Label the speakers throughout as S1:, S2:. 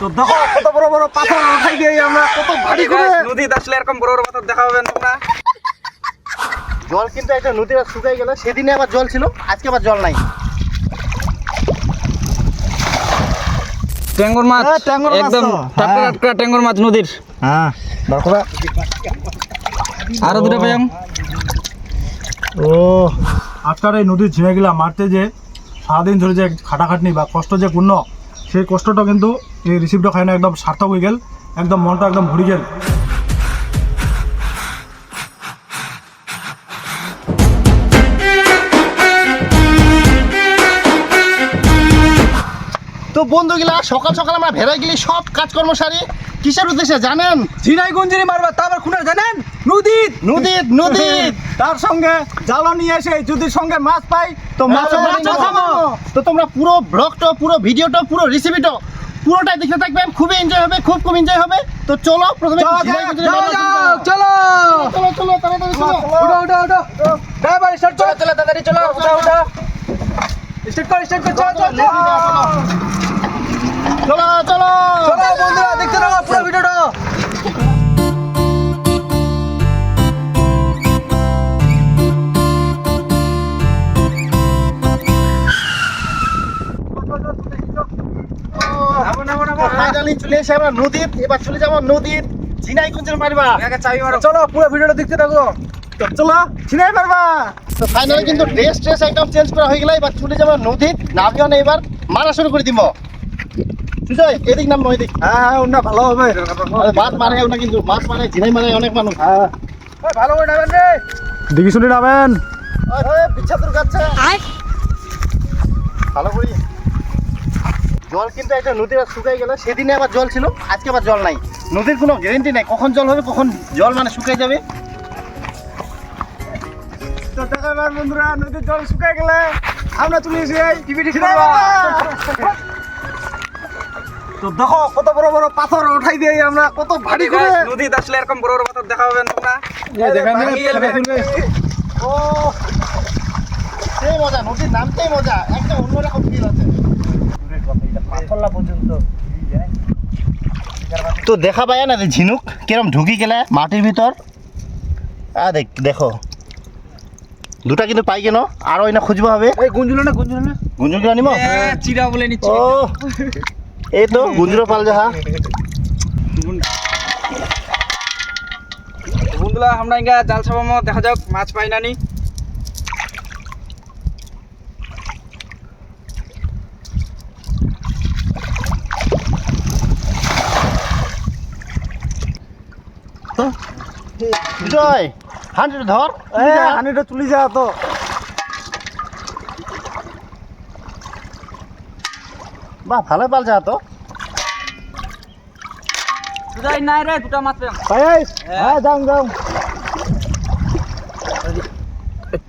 S1: তো দেখো কত বড় বড় পাথর উঠাই দিয়ে আমরা কত ভারী করে
S2: নদীতে আসলে এরকম বড় বড় পাথর দেখা পাবেন তোমরা।
S3: জল কিন্তু একটা নদীটা শুকাই গেল। সেদিনে আবার জল ছিল আজকে আবার জল নাই।
S2: ট্যাঙ্গর মাছ?
S1: হ্যাঁ, ট্যাঙ্গর মাছ
S2: একদম। টাটকা
S1: হ্যাঁ।
S2: টাটকা ট্যাঙ্গর মাছ নদীর।
S1: হ্যাঁ
S2: আরও দুটো
S1: ও আজকাল এই নদীর ঝিমেগুলা মারতে যে সারাদিন ধরে যে খাটাখাটনি বা কষ্ট যে পূর্ণ সেই কষ্টটা কিন্তু এই রিসিপ্টটা খায় না একদম সার্থক হয়ে গেল একদম মনটা একদম ভরি গেল।
S3: তো বন্ধুগুলা সকাল সকাল আমরা ভেড়াই গেলি সব কাজকর্ম সারি। কিসের উদ্দেশ্যে জানেন?
S2: ঝিনাই গঞ্জিনি মারবা তা আবার খুনার জানেন? নদীত।
S3: নদীর নদীর
S1: তার সঙ্গে জালও নিয়ে এসে যদি সঙ্গে মাছ পাই
S3: তো মাছ
S1: হ্যাঁ,
S3: মাছ
S1: খাব।
S3: তো তোমরা পুরো ব্লগটা পুরো ভিডিওটা পুরো রেসিপিটা পুরোটাই দেখতে থাকবেন খুবই এনজয় হবে খুব খুব এনজয় হবে। তো চলো প্রথমে
S1: চলো,
S3: ঝিনাই
S1: যাও,
S3: গুজরি
S1: যাও,
S3: রান্না শুরু
S2: যাও
S3: করো।
S2: চলো।
S3: চলো চলো তাড়াতাড়ি চলো।
S2: উঠো উঠো উঠো। ড্রাইভার স্টার্ট চলো। চলো তাড়াতাড়ি চলো উঠো। উঠো। কর কর চলো চলো চলো।
S3: চলো। চলো
S2: চলো। বন্ধুরা দেখতে থাকো পুরো ভিডিওটা।
S3: ফাইনালি চলে এসে আমরা নদীর এবার চলে যাব নদীর ঝিনাই কুঞ্জের মারবা
S2: চাবি মারো।
S1: চলো পুরো ভিডিওটা দেখতে থাকো। চলো ছিনাই পারবা
S3: তো ফাইনালি কিন্তু ড্রেস ট্রেস একদম চেঞ্জ করা হয়ে গেল এবার চলে যাব নদীর নামিও না এবার মারা শুরু করে দিব। সুজয় এদিক নাম
S1: হ্যাঁ হ্যাঁ ভালো হবে।
S3: মাছ মারে কিন্তু মাছ মারে ঝিনাই মারে অনেক মানুষ।
S1: হ্যাঁ।
S2: ভালো করে নেবেন রে।
S1: দেখি শুনে নামেন
S3: পিছা তোর কাছে ভালো করি। জল কিন্তু একটা শুকাই গেল সেদিনে আবার জল ছিল আজকে আবার জল নাই। নদীর কোনো গ্যারেন্টি নাই কখন জল হবে কখন জল মানে শুকাই যাবে।
S1: তো দেখা এবার বন্ধুরা নদীর জল শুকাই গেলে আমরা চলে এসে টিভিটি তো দেখো কত বড় বড় পাথর উঠাই দিয়ে আমরা কত ভারী করে।
S2: নদীতে আসলে এরকম বড় বড় পাথর দেখা পাবেন তোমরা।
S3: ও সেই মজা নদীর নামতেই মজা। একদম অন্যরকম ফিল আছে। তো দেখা পায় না ঝিনুক কিরম ঢুকি গেলে মাটির ভিতর? আ দেখ দেখো। দুটা কিন্তু পাই কেন? আরও এনে খুঁজবো হবে
S2: এই গুঞ্জুলো না গুঞ্জুলো না।
S3: গুঞ্জুক আনিব?
S2: চিরা বলে নিচ্ছি।
S3: ও। এই তো গুঞ্জুর পাল যাহা।
S2: বন্ধুরা আমরা ইঙ্গা জাল ছাপামো দেখা যাক মাছ পাই নানি।
S3: বিজয়! হান্ড্রেড ধর।
S1: হানিটা চলে যা। তো।
S3: বাহ ভালো পাল যা তো।
S2: সুজাই নাই রে দুটা মাছ পেলাম
S1: ভাই হ্যাঁ যাও যাও।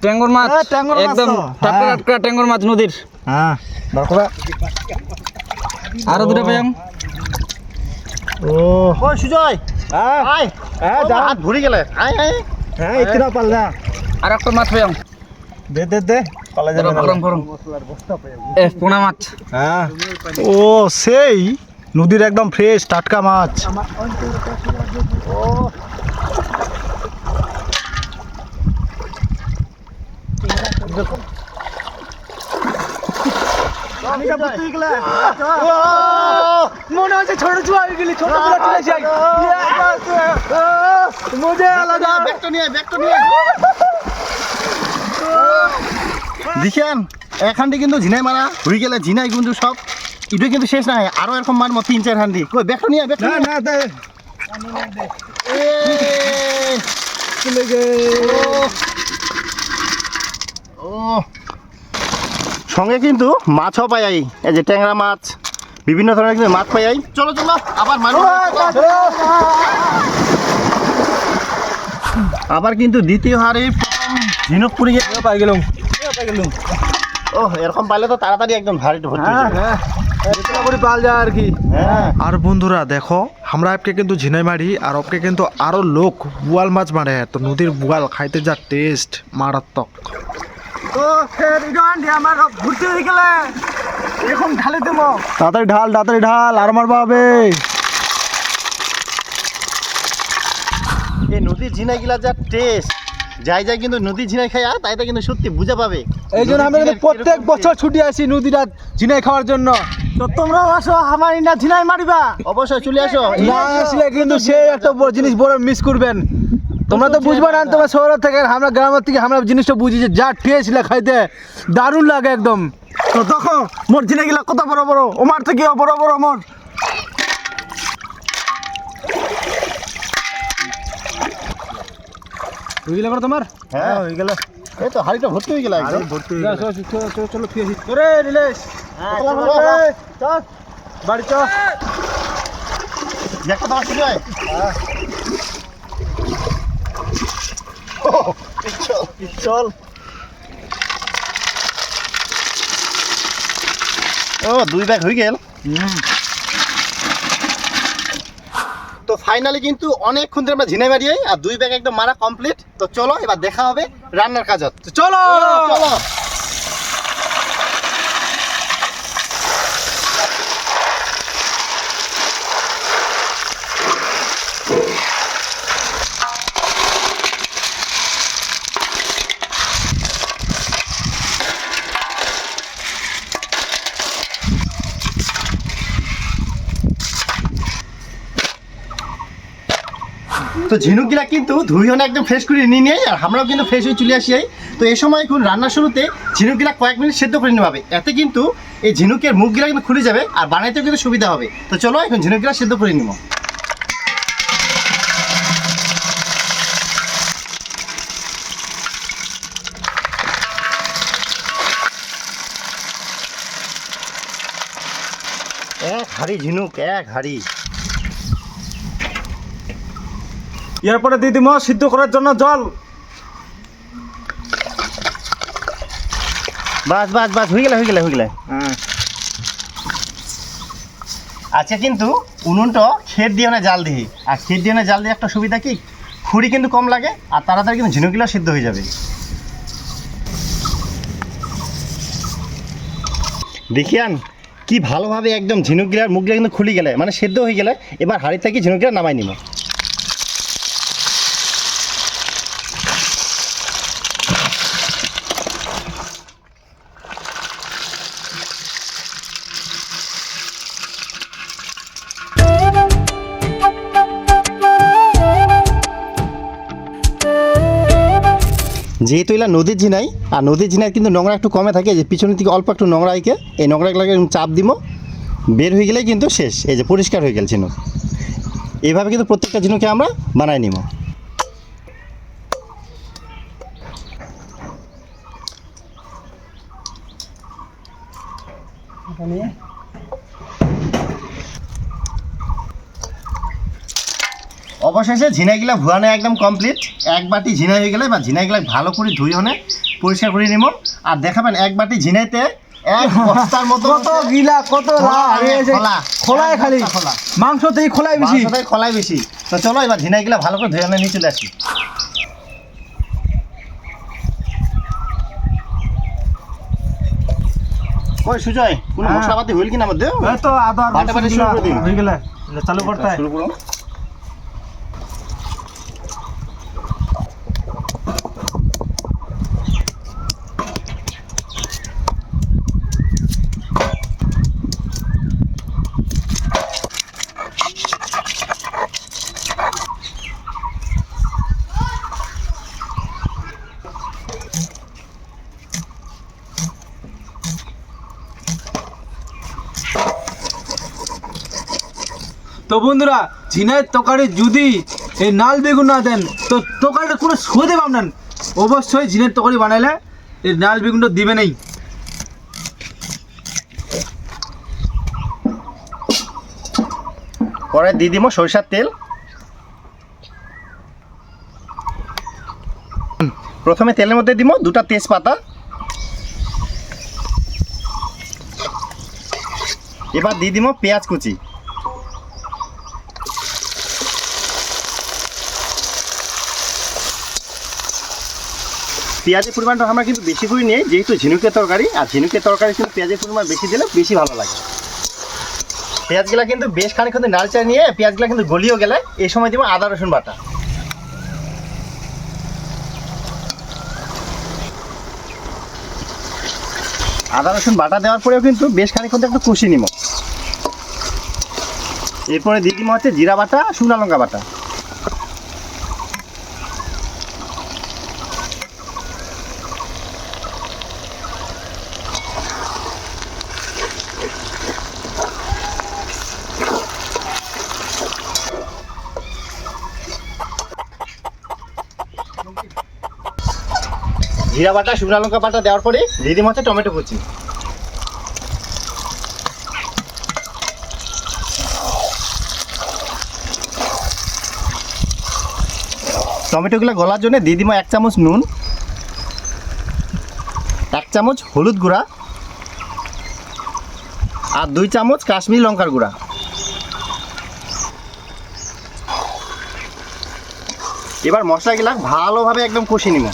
S2: ট্যাঙ্গর মাছ
S1: মাছ
S2: একদম
S1: তো।
S2: টাটকা
S1: হ্যাঁ।
S2: টাটকা ট্যাঙ্গর মাছ নদীর।
S1: হ্যাঁ
S2: আরও দুটো
S1: ও।
S3: সুজয়
S1: হ্যাঁ।
S3: আয়।
S1: হ্যাঁ যা
S3: হাত ভরে গেলে। আয় আয়।
S1: হ্যাঁ ইতনা পাল যা
S2: আর একটা মাছ পেলাম
S1: দে দে দে পালা যাবে
S2: গরম গরম এ পোনা মাছ।
S1: হ্যাঁ। ও সেই নদীর একদম ফ্রেশ টাটকা মাছ। মনে হচ্ছে ছোট চুয়া হয়ে গেলি ছোট চুয়া চলে যাই। মজা আলাদা।
S3: ব্যাগটা নিয়ে ব্যাগটা নিয়ে। দেখেন এখানটি কিন্তু ঝিনাই মারা হয়ে গেলে ঝিনাই কিন্তু সব। এটা কিন্তু শেষ নাই আরও এরকম মারমো তিন চার হান্ডি। কই ব্যাগটা নিয়ে ব্যাগটা
S1: না না দে। চলে গে
S3: ও। সঙ্গে কিন্তু মাছও পাই আই এই যে ট্যাংরা মাছ বিভিন্ন ধরনের কিন্তু মাছ পাই আই। চলো চলো আবার আবার কিন্তু দ্বিতীয় হারে প্রথম ঝিনুক পুরি গেছে
S1: পাই গেলাম।
S3: ও এরকম পাইলে তো তাড়াতাড়ি একদম ভারী ভর্তি হ্যাঁ।
S1: হ্যাঁ। করে পাল যা আর কি।
S3: হ্যাঁ।
S4: আর বন্ধুরা দেখো
S1: আমরা আপকে কিন্তু ঝিনাই মারি আর ওপকে কিন্তু আরও লোক বুয়াল মাছ মারে। তো নদীর বুয়াল খাইতে যা টেস্ট মারাত্মক।
S2: তো আমার ঘুরতে গেলে। এখন ঢালে দেবো।
S1: তাড়াতাড়ি ঢাল তাড়াতাড়ি ঢাল আর মারবা হবে।
S3: এই নদীর ঝিনাই গিলা যা টেস্ট যাই যাই কিন্তু নদীর ঝিনাই খাই তাই তো কিন্তু সত্যি বুঝা পাবে।
S2: এই জন্য আমরা কিন্তু প্রত্যেক বছর ছুটি আসি নদীটা ঝিনাই খাওয়ার জন্য। তো তোমরা আসো আমার ইনা ঝিনাই মারিবা।
S3: অবশ্যই চলে আসো।
S2: না আসলে কিন্তু সেই একটা বড় জিনিস বড় মিস করবেন। তোমরা তো বুঝবে না তোমার শহর থেকে আমরা গ্রামের থেকে আমরা জিনিসটা বুঝি যে যা টেস্ট খাইতে দারুণ লাগে একদম। তো দেখো মোর ঝিনাই গিলা কত বড় বড় ওমার থেকে বড় বড় মোর। বুঝলে তোমার?
S3: হ্যাঁ। হয়ে গেল। এই তো হাড়িটা ভর্তি হয়ে গেল একদম।
S2: চলো চলো নীলেশ। চল বাড়ি চল।
S3: একটা তোমার শুরু হয়। চল চল। ও দুই ব্যাগ হয়ে গেল। তো ফাইনালি কিন্তু অনেকক্ষণ ধরে আমরা ঝিনাই মারিয়ে আর দুই ব্যাগ একদম মারা কমপ্লিট তো চলো এবার দেখা হবে রান্নার কাজত।
S2: চলো!
S3: চলো। তো ঝিনুকগুলা কিন্তু ধুইহনে একদম ফ্রেশ করে নিয়ে নিয়ে আর আমরাও কিন্তু ফ্রেশ হয়ে চলে আসি তো এই সময় এখন রান্নার শুরুতে ঝিনুকগুলা কয়েক মিনিট সেদ্ধ করে নিতে হবে। এতে কিন্তু এই ঝিনুকের মুখগুলা কিন্তু খুলে যাবে, আর বানাইতেও কিন্তু সুবিধা হবে। তো চলো এখন ঝিনুকগুলা সেদ্ধ করে নিব। এক হাড়ি ঝিনুক, এক হাড়ি।
S2: এরপরে দিদিমা সিদ্ধ করার জন্য জল।
S3: বাস বাস বাস হয়ে গেলে হয়ে গেলে হয়ে গেলে। আচ্ছা কিন্তু উনুনটা খেত দিয়ে না জাল দিই আর খেত দিয়ে না জাল দিয়ে একটা সুবিধা কি? খুঁড়ি কিন্তু কম লাগে আর তাড়াতাড়ি কিন্তু ঝিনুকগুলো সিদ্ধ হয়ে যাবে। দেখিয়ান কি ভালোভাবে একদম ঝিনুকগুলার মুখগুলো কিন্তু খুলি গেলে মানে সেদ্ধ হয়ে গেলে এবার হাড়ি থেকে ঝিনুকগুলো নামাই নিব যেহেতু এলা নদীর ঝিনাই, আর নদীর ঝিনাই কিন্তু নোংরা একটু কমে থাকে যে পিছনের দিকে অল্প একটু নোংরা আইকে, এই নোংরাগুলোকে চাপ দিব বের হয়ে গেলেই কিন্তু শেষ, এই যে পরিষ্কার হয়ে গেল ঝিনুক। এইভাবে কিন্তু প্রত্যেকটা ঝিনুকে আমরা বানাই নিব অবশেষে ঝিনাইগুলা ভুয়ানো একদম কমপ্লিট এক বাটি ঝিনাই হয়ে গেলে বা ঝিনাইগুলা ভালো করে ধুই হনে পরিষ্কার করে নিব আর দেখাবেন এক বাটি ঝিনাইতে এক বস্তার মতো
S2: কত গিলা কত
S3: খোলা,
S2: লাভ, এই যে
S3: খোলা।
S2: খোলায় খালি
S3: খোলা।
S2: মাংস থেকে খোলাই বেশি
S3: মাংসটাই বেশি তো চলো এবার ঝিনাইগুলা ভালো করে ধুয়ে নিয়ে চলে আসি কই সুজয় কোনো
S2: হ্যাঁ।
S3: মশলাপাতি হইল কিনা মধ্যে
S2: তো আদা আর
S3: বাটা শুরু করে দিন।
S2: হয়ে গেলে চালু করতে
S3: শুরু করো
S2: তো বন্ধুরা ঝিনাইয়ের তরকারি যদি এই নাল বেগুন না দেন, তো তরকারিটা কোনো সোদে পাবেন অবশ্যই ঝিনের তরকারি বানাইলে এই নাল বেগুনটা দিবে নেই।
S3: পরে দিয়ে দিব সরিষার তেল। প্রথমে তেলের মধ্যে দিব দুটা তেজপাতা। এবার দিয়ে দিব পেঁয়াজ কুচি। পেঁয়াজের পরিমাণটা আমরা কিন্তু বেশি করে নিই, যেহেতু ঝিনুকের তরকারি, আর ঝিনুকের তরকারি কিন্তু পেঁয়াজের পরিমাণ বেশি দিলে বেশি ভালো লাগে। পেঁয়াজগুলা কিন্তু বেশ খানিক্ষণ নাড়চা নিয়ে পেঁয়াজগুলা কিন্তু গলিও গেলে এই সময় দিব আদা, রসুন বাটা। আদা, রসুন বাটা দেওয়ার পরেও কিন্তু বেশ খানিক্ষণ একটু কষি নিব। এরপরে দিয়ে হচ্ছে জিরা বাটা, শুকনা লঙ্কা বাটা। জিরা বাটা, শুকনো লঙ্কা বাটা দেওয়ার পরে দিয়ে হচ্ছে টমেটো কুচি। টমেটোগুলো গলার জন্য দিয়ে দিব এক চামচ নুন, এক চামচ হলুদ গুঁড়া আর দুই চামচ কাশ্মীরি লঙ্কার গুঁড়া। এবার মশলাগুলা ভালোভাবে একদম কষিয়ে নিব।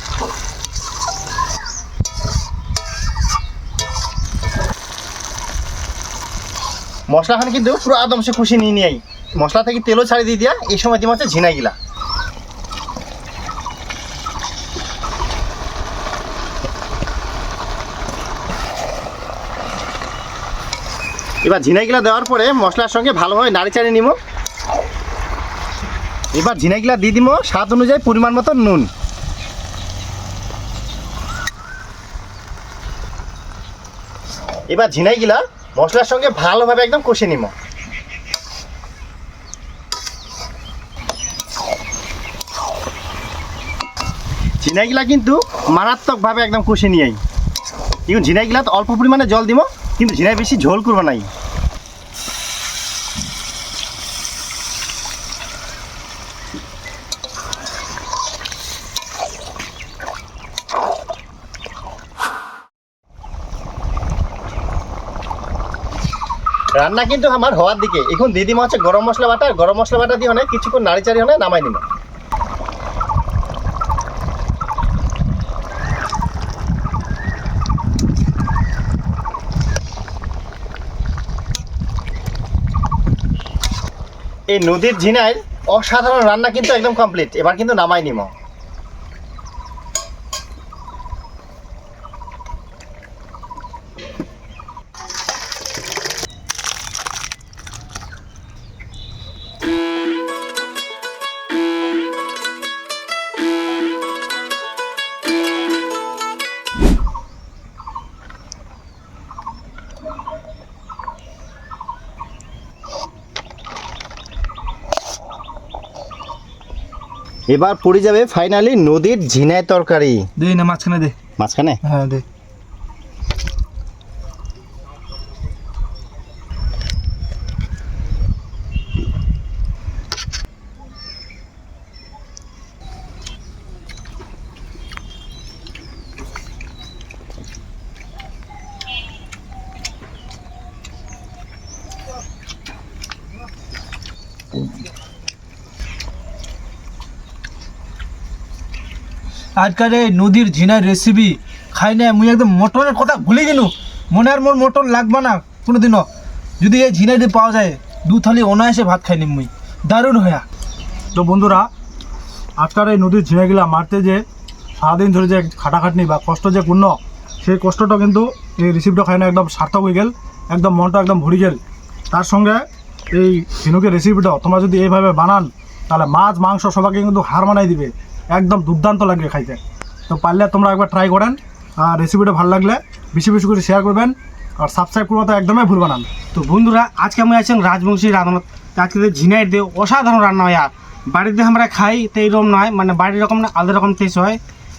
S3: মশলাখান কিন্তু পুরো আদম সে কষিয়ে নিয়ে নিয়ে মশলা থেকে তেলও ছাড়িয়ে দিয়ে দিয়া এই সময় দিব ঝিনাই গিলা। এবার ঝিনাইগুলা দেওয়ার পরে মশলার সঙ্গে ভালোভাবে নাড়ি চাড়িয়ে নিব এবার ঝিনাইগুলা দিয়ে দিব স্বাদ অনুযায়ী পরিমাণ মতো নুন। এবার ঝিনাইগুলা মশলার সঙ্গে ভালোভাবে একদম কষে নিব ঝিনাইগুলা কিন্তু মারাত্মকভাবে একদম কষে নিয়ে কিন্তু ঝিনাইগুলা অল্প পরিমাণে জল দিব কিন্তু ঝিনাই বেশি ঝোল করব নাই। রান্না কিন্তু আমার হওয়ার দিকে। এখন দিদিমা হচ্ছে গরম মশলা বাটা গরম মশলা বাটা দিয়ে অনেক কিছুক্ষণ নাড়ি চাড়ি হলে নামাই নিল এই নদীর ঝিনাইয়ের অসাধারণ রান্না কিন্তু একদম কমপ্লিট এবার কিন্তু নামাই নিম এবার পড়ে যাবে ফাইনালি নদীর ঝিনাই তরকারি।
S1: দে না মাঝখানে দে।
S3: মাঝখানে?
S1: হ্যাঁ দে। আজকাল এই নদীর ঝিনার রেসিপি খাই না মুই একদম মটনের কথা ভুলে গেলু। মনে আর মোর মটন লাগবে না কোনোদিনও। যদি এই ঝিনাইটি পাওয়া যায়, দু থালি অনায়াসে ভাত খাই নিম মুই। দারুণ হয়া।
S5: তো বন্ধুরা, আজকাল এই নদীর ঝিনাইগুলা মারতে যে সারাদিন ধরে যে খাটাখাটনি বা কষ্ট যে পূর্ণ, সেই কষ্টটা কিন্তু এই রিসিপ্টটা খাই না, একদম সার্থক হয়ে গেল। একদম মনটা একদম ভরি গেল। তার সঙ্গে এই ঝিনুকের রেসিপিটা তোমরা যদি এইভাবে বানান, তাহলে মাছ, মাংস সবাইকে কিন্তু হার মানাই দিবে। একদম দুর্দান্ত লাগবে খাইতে। তো পারলে তোমরা একবার ট্রাই করেন, আর রেসিপিটা ভালো লাগলে বেশি বেশি করে শেয়ার করবেন, আর সাবস্ক্রাইব করব তো একদমই ভুলবেন না।
S4: তো বন্ধুরা, আজকে আমি আছেন রাজবংশী রান্নাত আজকে ঝিনাই দিয়ে অসাধারণ রান্না হয় বাড়িতে আমরা খাই তো এইরকম নয় মানে বাড়ির রকম না, আলাদা রকম টেস্ট হয়।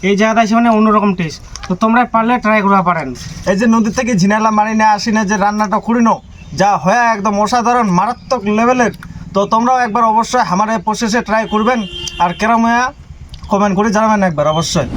S4: এই জায়গাতে আছে মানে অন্যরকম টেস্ট তো তোমরা পারলে ট্রাই করতে পারেন।
S1: এই যে নদীর থেকে ঝিনাইলা মারি নিয়ে আসি না, যে রান্নাটা করি নো যা হয় একদম অসাধারণ, মারাত্মক লেভেলের তো তোমরাও একবার অবশ্যই আমার এই প্রসেসে ট্রাই করবেন। আর কেরম হয়া কমেন্ট করে জানাবেন একবার অবশ্যই।